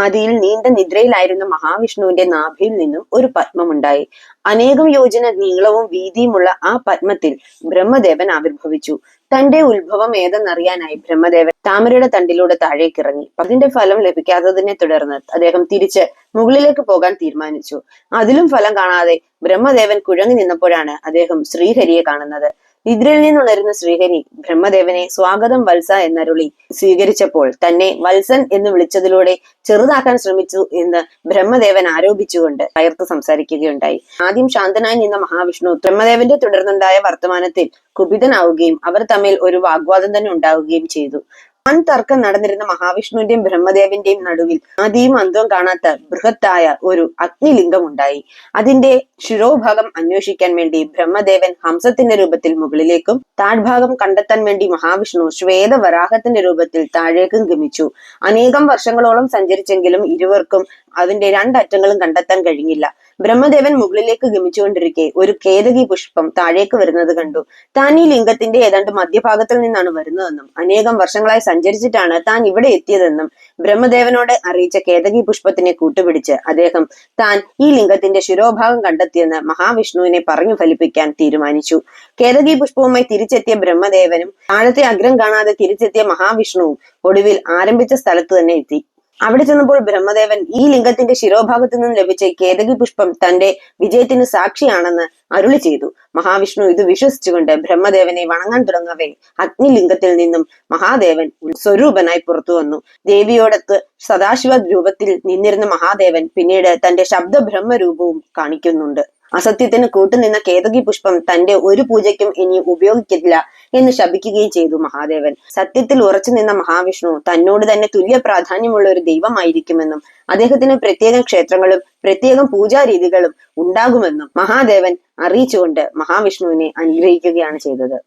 ആദിയിൽ നീണ്ട നിദ്രയിലായിരുന്ന മഹാവിഷ്ണുവിന്റെ നാഭിയിൽ നിന്നും ഒരു പത്മമുണ്ടായി. അനേകം യോജന നീളവും വീതിയുമുള്ള ആ പത്മത്തിൽ ബ്രഹ്മദേവൻ ആവിർഭവിച്ചു. തന്റെ ഉത്ഭവം ഏതെന്നറിയാനായി ബ്രഹ്മദേവൻ താമരയുടെ തണ്ടിലൂടെ താഴേക്ക് ഇറങ്ങി അതിന്റെ ഫലം ലഭിക്കാത്തതിനെ തുടർന്ന് അദ്ദേഹം തിരിച്ച് മുകളിലേക്ക് പോകാൻ തീരുമാനിച്ചു. അതിലും ഫലം കാണാതെ ബ്രഹ്മദേവൻ കുഴങ്ങി നിന്നപ്പോഴാണ് അദ്ദേഹം ശ്രീഹരിയെ കാണുന്നത്. നിദ്രയിൽ നിന്നുണരുന്ന ശ്രീഹരി ബ്രഹ്മദേവനെ സ്വാഗതം വത്സ എന്നരുളി. സ്വീകരിച്ചപ്പോൾ തന്നെ വത്സൻ എന്ന് വിളിച്ചതിലൂടെ ചെറുതാക്കാൻ ശ്രമിച്ചു എന്ന് ബ്രഹ്മദേവൻ ആരോപിച്ചുകൊണ്ട് കയർത്ത് സംസാരിക്കുകയുണ്ടായി. ആദ്യം ശാന്തനായി നിന്ന മഹാവിഷ്ണു ബ്രഹ്മദേവന്റെ തുടർന്നുണ്ടായ വർത്തമാനത്തിൽ കുപിതനാവുകയും അവർ തമ്മിൽ ഒരു വാഗ്വാദം തന്നെ ഉണ്ടാവുകയും ചെയ്തു. വൻ തർക്കം നടന്നിരുന്ന മഹാവിഷ്ണുവിന്റെയും ബ്രഹ്മദേവന്റെയും നടുവിൽ ആദ്യം അന്തവും കാണാത്ത ബൃഹത്തായ ഒരു അഗ്നിലിംഗം ഉണ്ടായി അതിന്റെ ശിരോഭാഗം അന്വേഷിക്കാൻ വേണ്ടി ബ്രഹ്മദേവൻ ഹംസത്തിന്റെ രൂപത്തിൽ മുകളിലേക്കും താഴ്ഭാഗം കണ്ടെത്താൻ വേണ്ടി മഹാവിഷ്ണു ശ്വേതവരാഹത്തിന്റെ രൂപത്തിൽ താഴേക്കും ഗമിച്ചു. അനേകം വർഷങ്ങളോളം സഞ്ചരിച്ചെങ്കിലും ഇരുവർക്കും അതിന്റെ രണ്ടറ്റങ്ങളും കണ്ടെത്താൻ കഴിഞ്ഞില്ല. ബ്രഹ്മദേവൻ മുകളിലേക്ക് ഗമിച്ചുകൊണ്ടിരിക്കെ ഒരു കേതകി പുഷ്പം താഴേക്ക് വരുന്നത് കണ്ടു. താൻ ഈ ലിംഗത്തിന്റെ ഏതാണ്ട് മധ്യഭാഗത്തിൽ നിന്നാണ് വരുന്നതെന്നും അനേകം വർഷങ്ങളായി സഞ്ചരിച്ചിട്ടാണ് താൻ ഇവിടെ എത്തിയതെന്നും ബ്രഹ്മദേവനോട് അറിയിച്ച കേതകി പുഷ്പത്തിനെ കൂട്ടുപിടിച്ച് അദ്ദേഹം താൻ ഈ ലിംഗത്തിന്റെ ശിരോഭാഗം കണ്ടെത്തിയെന്ന് മഹാവിഷ്ണുവിനെ പറഞ്ഞു ഫലിപ്പിക്കാൻ തീരുമാനിച്ചു. കേതകി പുഷ്പവുമായി തിരിച്ചെത്തിയ ബ്രഹ്മദേവനും താഴത്തെ അഗ്രം കാണാതെ തിരിച്ചെത്തിയ മഹാവിഷ്ണുവും ഒടുവിൽ ആരംഭിച്ച സ്ഥലത്ത് തന്നെ എത്തി. അവിടെ ചെന്നപ്പോൾ ബ്രഹ്മദേവൻ ഈ ലിംഗത്തിന്റെ ശിരോഭാഗത്തു നിന്നും ലഭിച്ച കേതകി പുഷ്പം തന്റെ വിജയത്തിന് സാക്ഷിയാണെന്ന് അരുളി ചെയ്തു. മഹാവിഷ്ണു ഇത് വിശ്വസിച്ചുകൊണ്ട് ബ്രഹ്മദേവനെ വണങ്ങാൻ തുടങ്ങവേ. അഗ്നിലിംഗത്തിൽ നിന്നും മഹാദേവൻ സ്വരൂപനായി പുറത്തു വന്നു. ദേവിയോടത്ത് സദാശിവ രൂപത്തിൽ നിന്നിരുന്ന മഹാദേവൻ പിന്നീട് തന്റെ ശബ്ദ ബ്രഹ്മരൂപവും കാണിക്കുന്നുണ്ട്. അസത്യത്തിന് കൂട്ടുനിന്ന കേതകി പുഷ്പം തന്റെ ഒരു പൂജയ്ക്കും ഇനി ഉപയോഗിക്കില്ല എന്ന് ശപിക്കുകയും ചെയ്തു മഹാദേവൻ. സത്യത്തിൽ ഉറച്ചു നിന്ന മഹാവിഷ്ണു തന്നോട് തന്നെ തുല്യ പ്രാധാന്യമുള്ള ഒരു ദൈവമായിരിക്കുമെന്നും അദ്ദേഹത്തിന് പ്രത്യേകം ക്ഷേത്രങ്ങളും പ്രത്യേകം പൂജാരീതികളും ഉണ്ടാകുമെന്നും മഹാദേവൻ അറിയിച്ചുകൊണ്ട് മഹാവിഷ്ണുവിനെ അനുഗ്രഹിക്കുകയാണ് ചെയ്തത്.